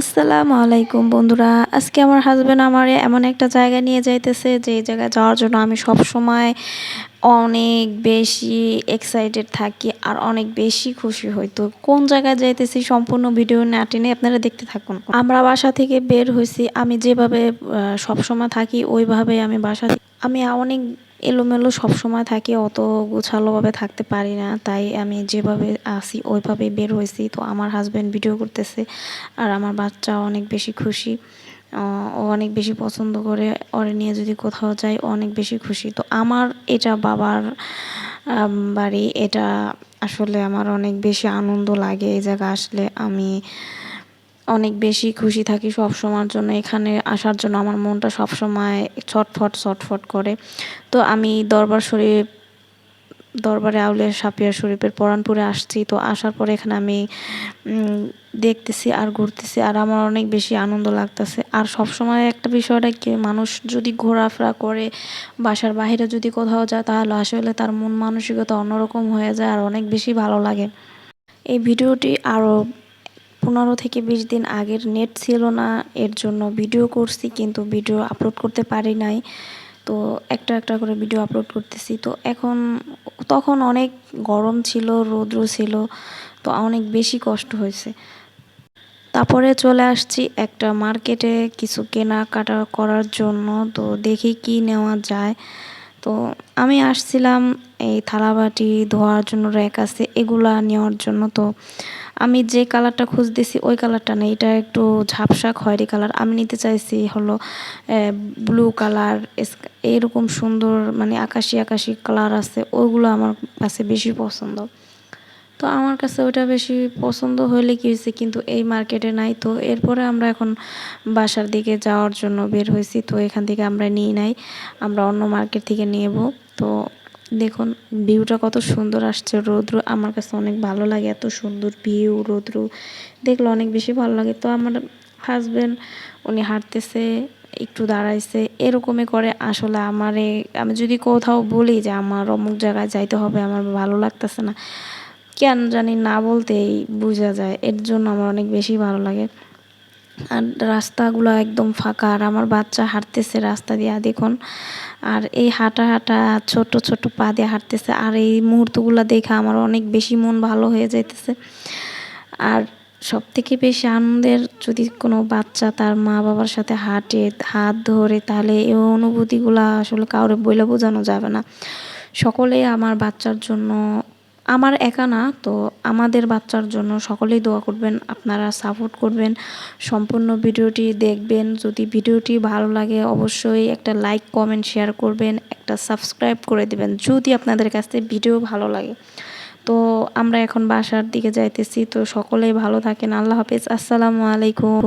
আসসালামু আলাইকুম বন্ধুরা। আজকে আমার হাজব্যান্ড আমার এমন একটা জায়গা নিয়ে যাইতেছে, যে জায়গায় যাওয়ার জন্য আমি সব সময় অনেক বেশি এক্সাইটেড থাকি আর অনেক বেশি খুশি হই। তো কোন জায়গায় যাইতেছি সম্পূর্ণ ভিডিও না টেনে আপনারা দেখতে থাকুন। আমরা বাসা থেকে বের হয়েছি আমি যেভাবে সব সময় থাকি ওইভাবে আমি বাসা আমি অনেক এলোমেলো সবসময় থাকি, অত গোছালোভাবে থাকতে পারি না। তাই আমি যেভাবে আসি ওইভাবেই বের হয়েছি। তো আমার হাজব্যান্ড ভিডিও করতেছে আর আমার বাচ্চা অনেক বেশি খুশি। ও অনেক বেশি পছন্দ করে, ওরে নিয়ে যদি কোথাও যাই, অনেক বেশি খুশি। তো আমার এটা বাবার বাড়ি, এটা আসলে আমার অনেক বেশি আনন্দ লাগে। এই জায়গা আসলে আমি অনেক বেশি খুশি থাকি সব সময়ের জন্য। এখানে আসার জন্য আমার মনটা সব সময় ছটফট ছটফট করে। তো আমি দরবার শরীফ, দরবারে আউলিয়া সাপিয়া শরীফের পরানপুরে আসছি। তো আসার পরে এখানে আমি দেখতেছি আর ঘুরতেছি আর আমার অনেক বেশি আনন্দ লাগতেছে। আর সব সময় একটা বিষয়টা কি, মানুষ যদি ঘোরাফেরা করে, বাসার বাহিরে যদি কোথাও যায়, তাহলে আসলে তার মন মানসিকতা অন্যরকম হয়ে যায় আর অনেক বেশি ভালো লাগে। এই ভিডিওটি আরও পনেরো থেকে বিশ দিন আগের নেট ছিল না, এর জন্য ভিডিও করছি কিন্তু ভিডিও আপলোড করতে পারি নাই। তো একটা একটা করে ভিডিও আপলোড করতেছি। তো এখন, তখন অনেক গরম ছিল, রৌদ্র ছিল, তো অনেক বেশি কষ্ট হয়েছে। তারপরে চলে আসছি একটা মার্কেটে কিছু কেনাকাটা করার জন্য, তো দেখি কি নেওয়া যায়। তো আমি আসছিলাম এই থালাবাটি ধোয়ার জন্য র্যাক আছে, এগুলা নেওয়ার জন্য। তো আমি যে কালারটা খুঁজতেছি, ওই কালারটা নেই। এটা একটু ঝাপসা খয়েরি কালার। আমি নিতে চাইছি হলো ব্লু কালার। এরকম সুন্দর মানে আকাশি আকাশি কালার আছে। ওইগুলো আমার কাছে বেশি পছন্দ। তো আমার কাছে ওটা বেশি পছন্দ হলে কি হয়েছে কিন্তু এই মার্কেটে নাই। তো এরপরে আমরা এখন বাসার দিকে যাওয়ার জন্য বের হয়েছি তো এখান থেকে আমরা নিয়ে নাই। আমরা অন্য মার্কেট থেকে নেব। তো দেখুন, ভিউটা কত সুন্দর আসছে। রৌদ্র আমার কাছে অনেক ভালো লাগে, এত সুন্দর ভিউ, রৌদ্র। দেখলে অনেক বেশি ভালো লাগে। তো আমার হাজব্যান্ড উনি হাঁটতেছে, একটু দাঁড়াইছে, এরকমই করে আসলে আমারে, আমি যদি কোথাও বলি যে আমার অমুক জায়গায় যাইতে হবে, আমার ভালো লাগতেছে না। কেন জানি না বলতেই বোঝা যায়, এর জন্য আমার অনেক বেশি ভালো লাগে। আর রাস্তাগুলো একদম ফাঁকা, আর আমার বাচ্চা হাঁটতেছে রাস্তা দিয়ে, দেখুন। আর এই হাঁটা হাঁটা ছোট ছোট পা দিয়ে হাঁটতেছে, আর এই মুহূর্তগুলো দেখে আমার অনেক বেশি মন ভালো হয়ে যাইতেছে। আর সব থেকে বেশি আনন্দের যদি কোনো বাচ্চা তার মা বাবার সাথে হাঁটে, হাত ধরে, তাহলে এই অনুভূতিগুলো আসলে কাউরে বইলে বোঝানো যাবে না। সকলেই আমার বাচ্চার জন্য আমার একা না, তো আমাদের বাচ্চার জন্য সকলেই দোয়া করবেন, আপনারা সাপোর্ট করবেন। সম্পূর্ণ ভিডিওটি দেখবেন, যদি ভিডিওটি ভালো লাগে অবশ্যই একটা লাইক কমেন্ট শেয়ার করবেন, একটা সাবস্ক্রাইব করে দেবেন, যদি আপনাদের কাছে ভিডিও ভালো লাগে। তো আমরা এখন বাসার দিকে যাইতেছি, তো সকলেই ভালো থাকেন, আল্লাহ হাফিজ, আসসালামু আলাইকুম।